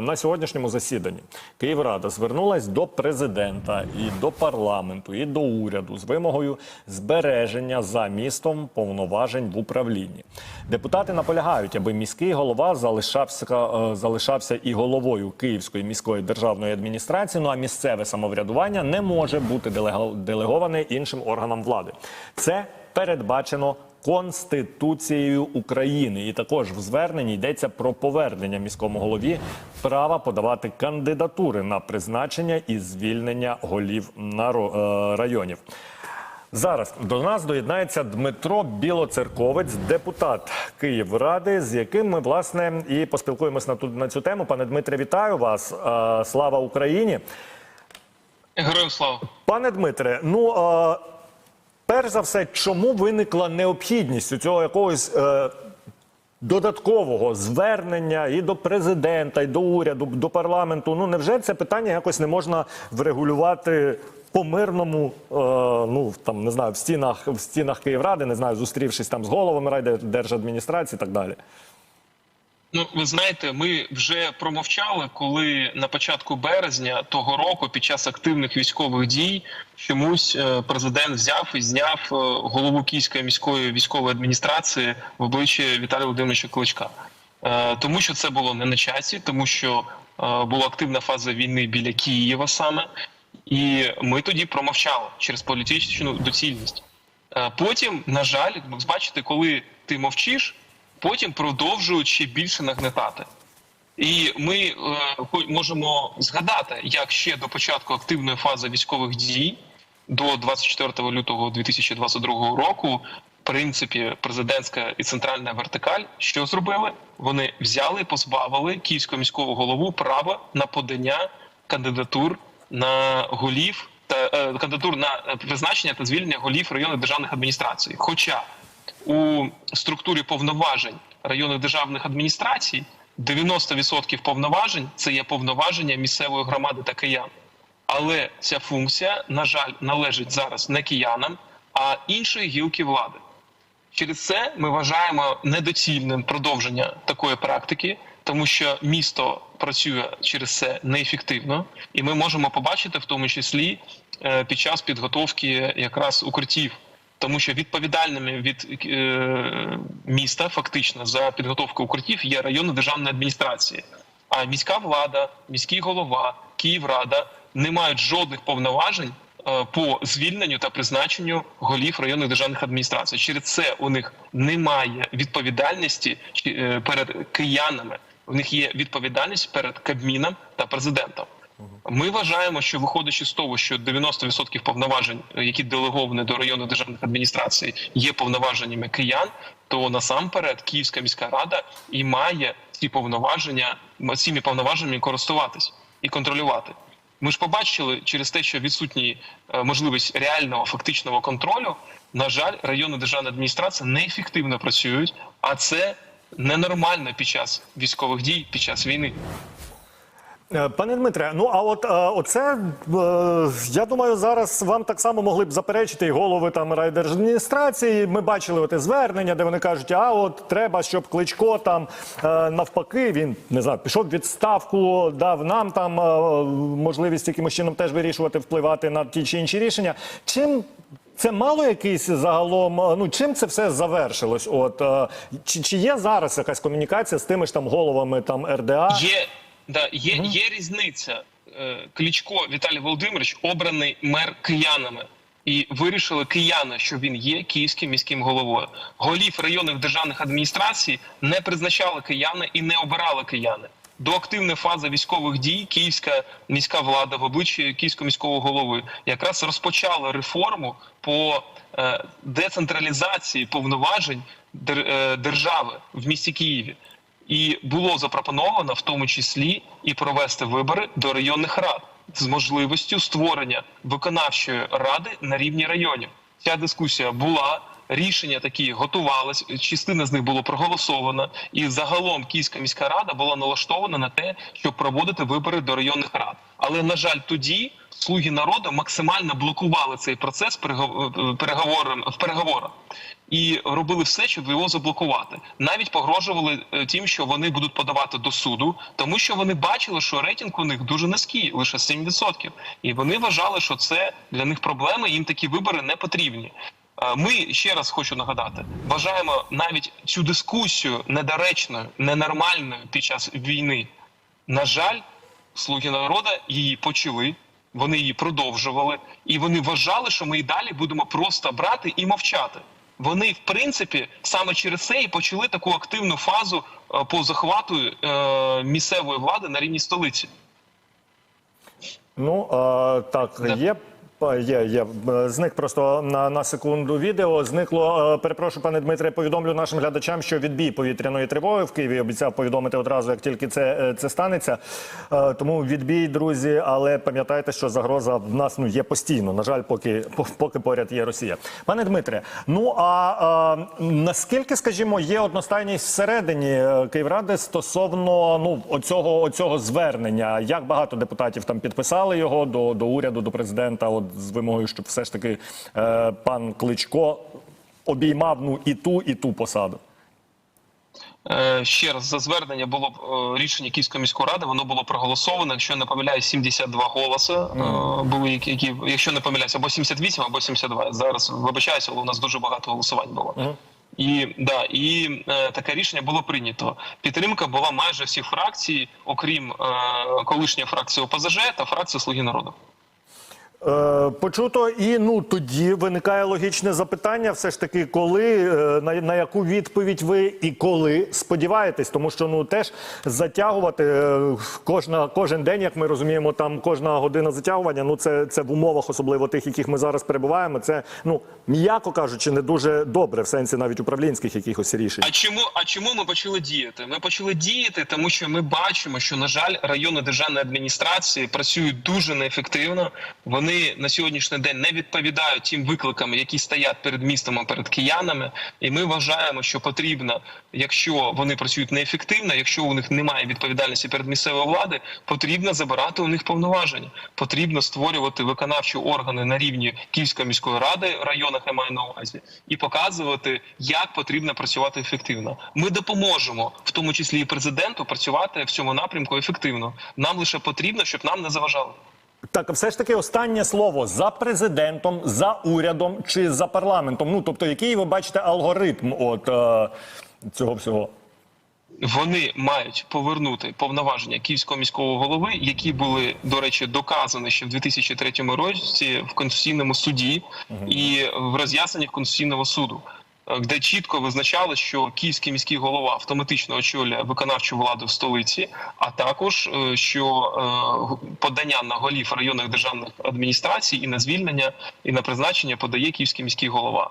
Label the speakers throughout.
Speaker 1: на сьогоднішньому засіданні Київрада звернулась до президента і до парламенту, і до уряду з вимогою збереження за містом повноважень в управлінні. Депутати наполягають, аби міський голова залишався, е, залишався і головою Київської міської державної адміністрації. Ну а місцеве самоврядування не може бути делеговане іншим органам влади. Це передбачено Конституцією України. І також в зверненні йдеться про повернення міському голові права подавати кандидатури на призначення і звільнення голів наро- е, районів. Зараз до нас доєднається Дмитро Білоцерковець, депутат Київради, з яким ми власне і поспілкуємось на ту на цю тему. Пане Дмитре, вітаю вас. Е, Слава Україні.
Speaker 2: Героям слава.
Speaker 1: Пане Дмитре, ну е, перш за все, чому виникла необхідність у цього якогось е, додаткового звернення і до президента, і до уряду, до парламенту? Ну невже це питання якось не можна врегулювати? По мирному, е, ну там не знаю, в стінах в стінах Київради, не знаю, зустрівшись там з головами райдержадміністрації і так далі.
Speaker 2: Ну, ви знаєте, ми вже промовчали, коли на початку березня того року, під час активних військових дій, чомусь е, президент взяв і зняв е, голову Київської міської військової адміністрації в обличчя Віталія Володимировича Кличка. Е, Тому що це було не на часі, тому що була активна фаза війни біля Києва саме, і ми тоді промовчали через політичну доцільність. Потім, на жаль, бачите, коли ти мовчиш, потім продовжують ще більше нагнетати. І ми е, можемо згадати, як ще до початку активної фази військових дій до 24 лютого 2022 року, в принципі, президентська і центральна вертикаль що зробили? Вони взяли і позбавили київського міського голову права на подання кандидатур на голів та е, кандидатур на е, призначення та звільнення голів районних державних адміністрацій. Хоча у структурі повноважень районних державних адміністрацій 90% повноважень це є повноваження місцевої громади та киян. Але ця функція, на жаль, належить зараз не киянам, а іншої гілки влади. Через це ми вважаємо недоцільним продовження такої практики, тому що місто працює через це неефективно, і ми можемо побачити в тому числі е, під час підготовки якраз укриттів. Тому що відповідальними від е, міста фактично за підготовку укриттів є районні державні адміністрації. А міська влада, міський голова, Київрада не мають жодних повноважень е, по звільненню та призначенню голів районних державних адміністрацій. Через це у них немає відповідальності е, перед киянами. У них є відповідальність перед Кабміном та президентом. Ми вважаємо, що виходячи з того, що 90% повноважень, які делеговані до районних державних адміністрацій, є повноваженнями киян, то насамперед Київська міська рада і має ці повноваження цими повноваженнями користуватись і контролювати. Ми ж побачили через те, що відсутні е, можливість реального фактичного контролю. На жаль, районні державні адміністрації неефективно працюють, а це ненормально під час військових дій, під час війни.
Speaker 1: Е, Пане Дмитре, ну а от е, оце е, я думаю, зараз вам так само могли б заперечити і голови там райдержадміністрації. Ми бачили оте звернення, де вони кажуть, а от треба, щоб кличко там навпаки, він не знаю, пішов відставку, дав нам там можливість якимось чином теж вирішувати, впливати на ті чи інші рішення. Чим це мало якийсь загалом. Ну чим це все завершилось? От чи, чи є зараз якась комунікація з тими ж там головами там РДА?
Speaker 2: Є, да, є, є різниця. Е, Кличко Віталій Володимирович обраний мер киянами. І вирішили кияни, що він є київським міським головою. Голів районних державних адміністрацій не призначали кияни і не обирали кияни. До активної фази військових дій київська міська влада в обличчі київського міського голови якраз розпочала реформу по е, децентралізації повноважень е, держави в місті Києві. І було запропоновано в тому числі і провести вибори до районних рад з можливістю створення виконавчої ради на рівні районів. Ця дискусія була. Рішення такі готувалось, частина з них було проголосовано, і загалом Київська міська рада була налаштована на те, щоб проводити вибори до районних рад. Але на жаль, тоді слуги народу максимально блокували цей процес перего- переговором в переговорах і робили все, щоб його заблокувати. Навіть погрожували е, тим, що вони будуть подавати до суду, тому що вони бачили, що рейтинг у них дуже низький, лише 7%. І вони вважали, що це для них проблеми. Їм такі вибори не потрібні. Е, Ми ще раз хочу нагадати, вважаємо навіть цю дискусію недоречною, ненормальною під час війни. На жаль, слуги народу її почали. Вони її продовжували, і вони вважали, що ми і далі будемо просто брати і мовчати. Вони, в принципі, саме через це і почали таку активну фазу е, по захвату е, місцевої влади на рівні столиці.
Speaker 1: Ну а, так,
Speaker 2: Да.
Speaker 1: є. Є, є. Зник просто на, на секунду відео. Зникло. е, Перепрошую, пане Дмитре, повідомлю нашим глядачам, що відбій повітряної тривоги в Києві обіцяв повідомити одразу, як тільки це, е, це станеться. Е, Тому відбій, друзі, але пам'ятайте, що загроза в нас ну, є постійно. На жаль, поки, поки поряд є Росія. Пане Дмитре, ну а, е, наскільки, скажімо, є одностайність всередині Київради стосовно ну оцього, оцього звернення? Як багато депутатів там підписали його до, до уряду, до президента? От з вимогою, щоб все ж таки е, пан Кличко обіймав ну і ту, і ту посаду.
Speaker 2: Е, Ще раз за звернення було е, рішення Київської міської ради. Воно було проголосовано. Якщо не помиляюсь, 72 голоси е, були, які, які якщо не помиляюсь, або 78, або 72. Зараз вибачаюся, але у нас дуже багато голосувань було. І да, і е, таке рішення було прийнято. Підтримка була майже всіх фракцій, окрім е, колишньої фракції ОПЗЖ та фракції Слуги народу.
Speaker 1: Е, Почуто, і ну тоді виникає логічне запитання: все ж таки, коли е, на, на яку відповідь ви і коли сподіваєтесь, тому що ну теж затягувати е, кожна кожен день, як ми розуміємо, там кожна година затягування. Ну це, це в умовах, особливо тих, яких ми зараз перебуваємо. Це ну м'яко кажучи, не дуже добре в сенсі навіть управлінських якихось рішень.
Speaker 2: А чому а чому ми почали діяти? Ми почали діяти, тому що ми бачимо, що на жаль, райони державної адміністрації працюють дуже неефективно. Вони на сьогоднішній день не відповідають тим викликам, які стоять перед містом, перед киянами. І ми вважаємо, що потрібно, якщо вони працюють неефективно, якщо у них немає відповідальності перед місцевою владою, потрібно забирати у них повноваження. Потрібно створювати виконавчі органи на рівні Київської міської ради районах я маю на увазі, і показувати, як потрібно працювати ефективно. Ми допоможемо, в тому числі і президенту, працювати в цьому напрямку ефективно. Нам лише потрібно, щоб нам не заважали.
Speaker 1: Так, все ж таки, останнє слово за президентом, за урядом чи за парламентом. Ну тобто, який ви бачите алгоритм от е, цього всього?
Speaker 2: Вони мають повернути повноваження київського міського голови, які були до речі доказані ще в 2003 році в конституційному суді і в роз'ясненнях конституційного суду. Е, Де чітко визначали, що київський міський голова автоматично очолює виконавчу владу в столиці, а також е, що е, подання на голів районних державних адміністрацій і на звільнення, і на призначення подає київський міський голова.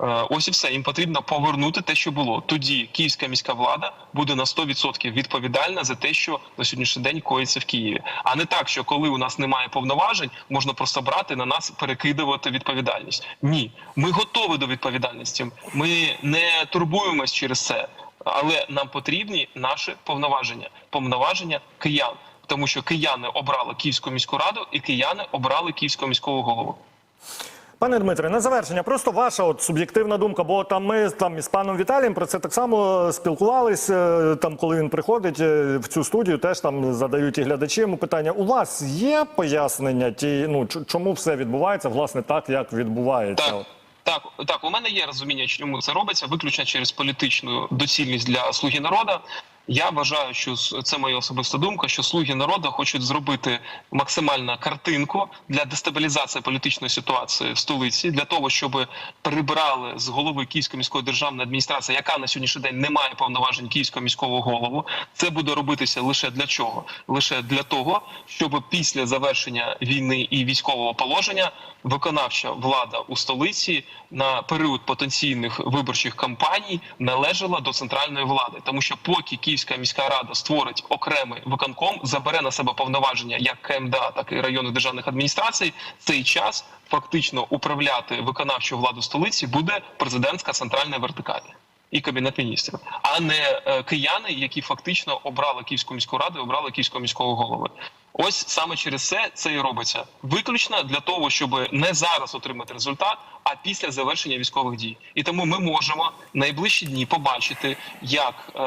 Speaker 2: Е, Ось і все. Їм потрібно повернути те, що було. Тоді київська міська влада буде на 100% відповідальна за те, що на сьогоднішній день коїться в Києві. А не так, що коли у нас немає повноважень, можна просто брати на нас перекидувати відповідальність. Ні, ми готові до відповідальності. Ми не турбуємось через це, але нам потрібні наші повноваження, повноваження киян. Тому що кияни обрали Київську міську раду, і кияни обрали Київського міського голову.
Speaker 1: Пане Дмитре, на завершення, просто ваша от суб'єктивна думка, бо там ми там із паном Віталієм про це так само спілкувались. е, Там, коли він приходить е, в цю студію, теж там задають і глядачі йому питання. У вас є пояснення ті, ну чому все відбувається, власне, так як відбувається?
Speaker 2: Так. Так, так, у мене є розуміння, чому це робиться, виключно через політичну доцільність для слуги народу. Я вважаю, що це моя особиста думка, що слуги народу хочуть зробити максимальну картинку для дестабілізації політичної ситуації в столиці, для того, щоб прибрали з голови Київської міської державної адміністрації, яка на сьогоднішній день не має повноважень Київського міського голову. Це буде робитися лише для чого? Лише для того, щоб після завершення війни і військового положення виконавча влада у столиці на період потенційних виборчих кампаній належала до центральної влади, тому що поки Київська міська рада створить окремий виконком, забере на себе повноваження як КМДА, так і районних державних адміністрацій, цей час фактично управляти виконавчу владу столиці буде президентська центральна вертикаль. І кабінет міністрів, а не е, кияни, які фактично обрали Київську міську раду, і обрали Київського міського голови. Ось саме через це це і робиться виключно для того, щоб не зараз отримати результат, а після завершення військових дій. І тому ми можемо найближчі дні побачити, як е,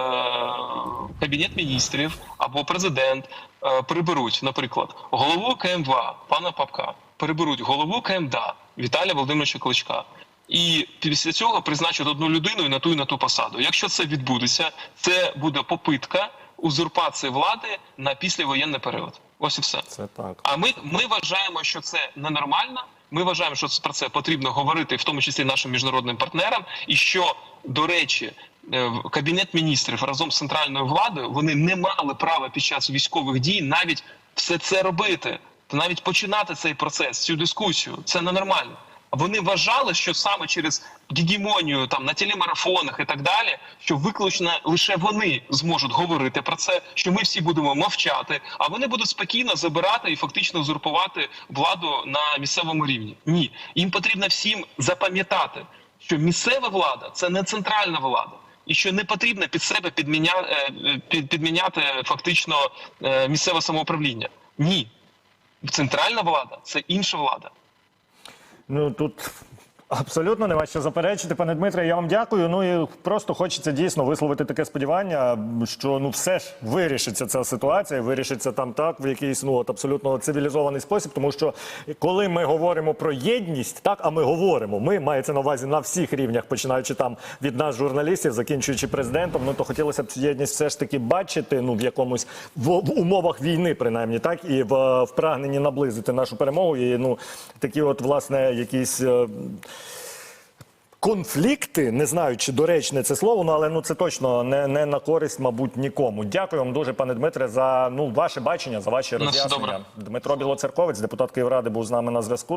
Speaker 2: кабінет міністрів або президент е, приберуть, наприклад, голову КМВА пана Папка, приберуть голову КМДА Віталія Володимировича Кличка. І після цього призначать одну людину і на ту і на ту посаду. Якщо це відбудеться, це буде попитка узурпації влади на післявоєнний період. Ось і все.
Speaker 1: Це так.
Speaker 2: А ми, ми вважаємо, що це ненормально. Ми вважаємо, що про це потрібно говорити, в тому числі нашим міжнародним партнерам. І що, до речі, е, кабінет міністрів разом з центральною владою вони не мали права під час військових дій навіть все це робити, та навіть починати цей процес, цю дискусію. Це ненормально. Вони вважали, що саме через гегемонію там на телемарафонах і так далі, що виключно лише вони зможуть говорити про це, що ми всі будемо мовчати, а вони будуть спокійно забирати і фактично узурпувати владу на місцевому рівні. Ні, їм потрібно всім запам'ятати, що місцева влада це не центральна влада. І що не потрібно під себе підміня... е, е, під- підміняти фактично е, місцеве самоуправління. Ні, центральна влада це інша влада.
Speaker 1: Ну тут абсолютно нема що заперечити, пане Дмитре. Я вам дякую. Ну і просто хочеться дійсно висловити таке сподівання, що ну все ж вирішиться ця ситуація, вирішиться там так в якийсь ну от абсолютно цивілізований спосіб. Тому що коли ми говоримо про єдність, так а ми говоримо, ми мається на увазі на всіх рівнях, починаючи там від нас, журналістів, закінчуючи президентом. Ну то хотілося б цю єдність все ж таки бачити. Ну в якомусь в, в умовах війни, принаймні, так і в, в прагненні наблизити нашу перемогу. І ну такі, от власне, якісь. Конфлікти, не знаю, чи доречне це слово, ну але ну це точно не, не на користь, мабуть, нікому. Дякую вам дуже, пане Дмитре, за ну ваше бачення, за ваші роз'яснення. Дмитро Білоцерковець, депутат Київради, був з нами на зв'язку.